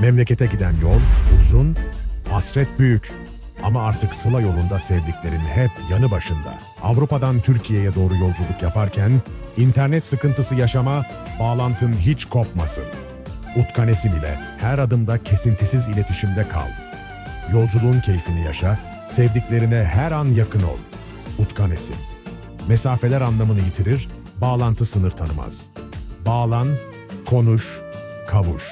Memlekete giden yol uzun, hasret büyük. Ama artık Sıla yolunda sevdiklerin hep yanı başında. Avrupa'dan Türkiye'ye doğru yolculuk yaparken internet sıkıntısı yaşama, bağlantın hiç kopmasın. Utkanesim ile her adımda kesintisiz iletişimde kal. Yolculuğun keyfini yaşa, sevdiklerine her an yakın ol. Utkanesim. Mesafeler anlamını yitirir, bağlantı sınır tanımaz. Bağlan, konuş, kavuş.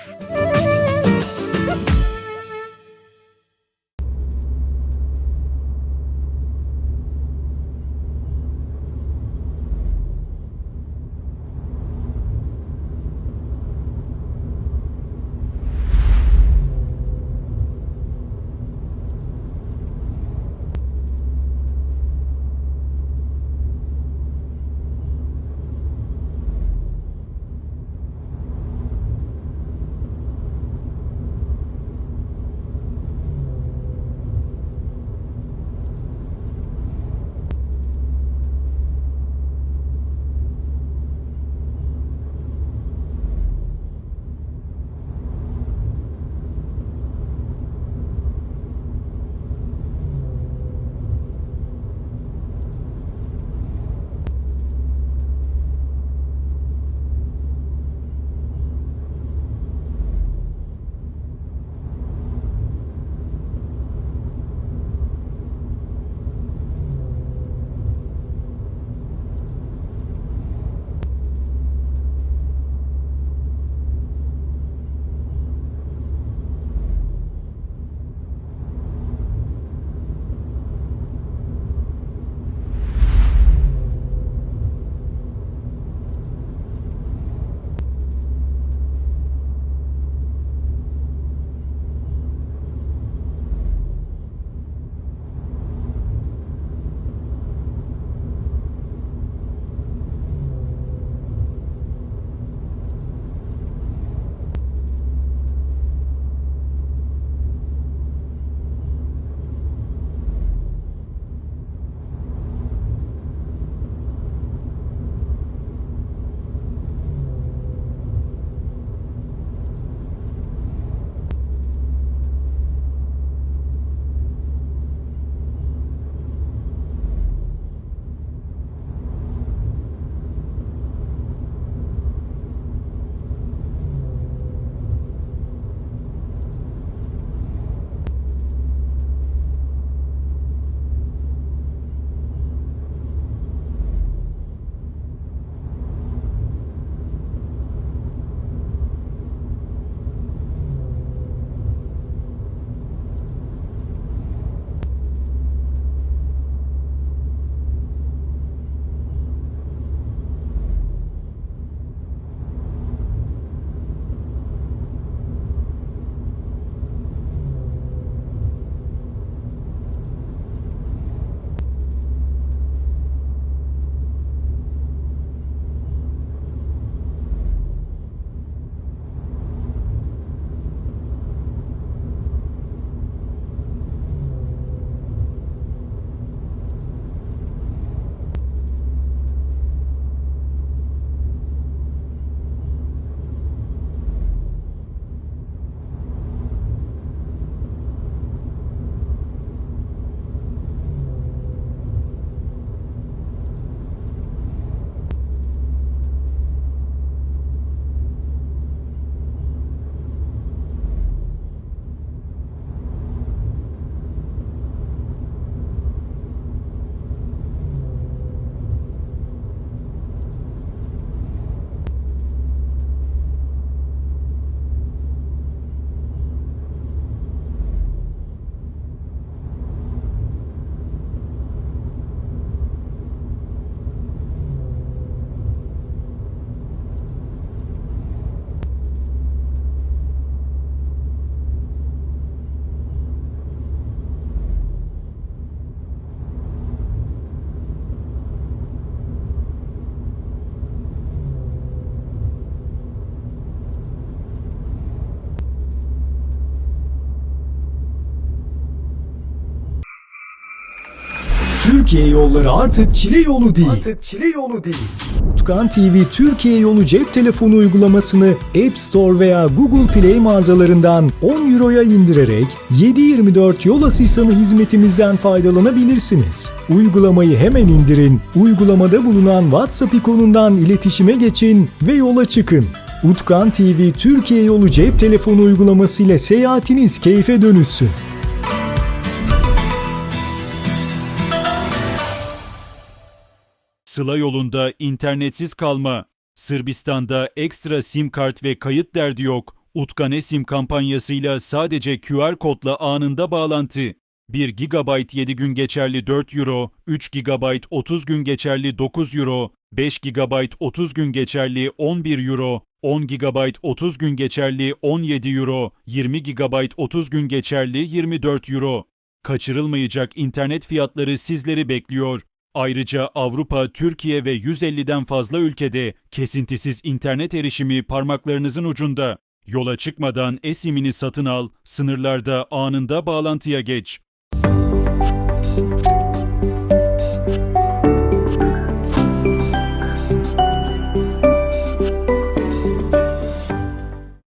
Türkiye yolları artık çile yolu değil. Artık çile yolu değil. Utkan TV Türkiye yolu cep telefonu uygulamasını App Store veya Google Play mağazalarından 10 euroya indirerek 7/24 yol asistanı hizmetimizden faydalanabilirsiniz. Uygulamayı hemen indirin, uygulamada bulunan WhatsApp ikonundan iletişime geçin ve yola çıkın. Utkan TV Türkiye yolu cep telefonu uygulaması ile seyahatiniz keyfe dönüşsün. Sıla yolunda internetsiz kalma. Sırbistan'da ekstra sim kart ve kayıt derdi yok. Utkan sim kampanyasıyla sadece QR kodla anında bağlantı. 1 GB 7 gün geçerli 4 Euro, 3 GB 30 gün geçerli 9 Euro, 5 GB 30 gün geçerli 11 Euro, 10 GB 30 gün geçerli 17 Euro, 20 GB 30 gün geçerli 24 Euro. Kaçırılmayacak internet fiyatları sizleri bekliyor. Ayrıca Avrupa, Türkiye ve 150'den fazla ülkede kesintisiz internet erişimi parmaklarınızın ucunda. Yola çıkmadan eSIM'ini satın al, sınırlarda anında bağlantıya geç.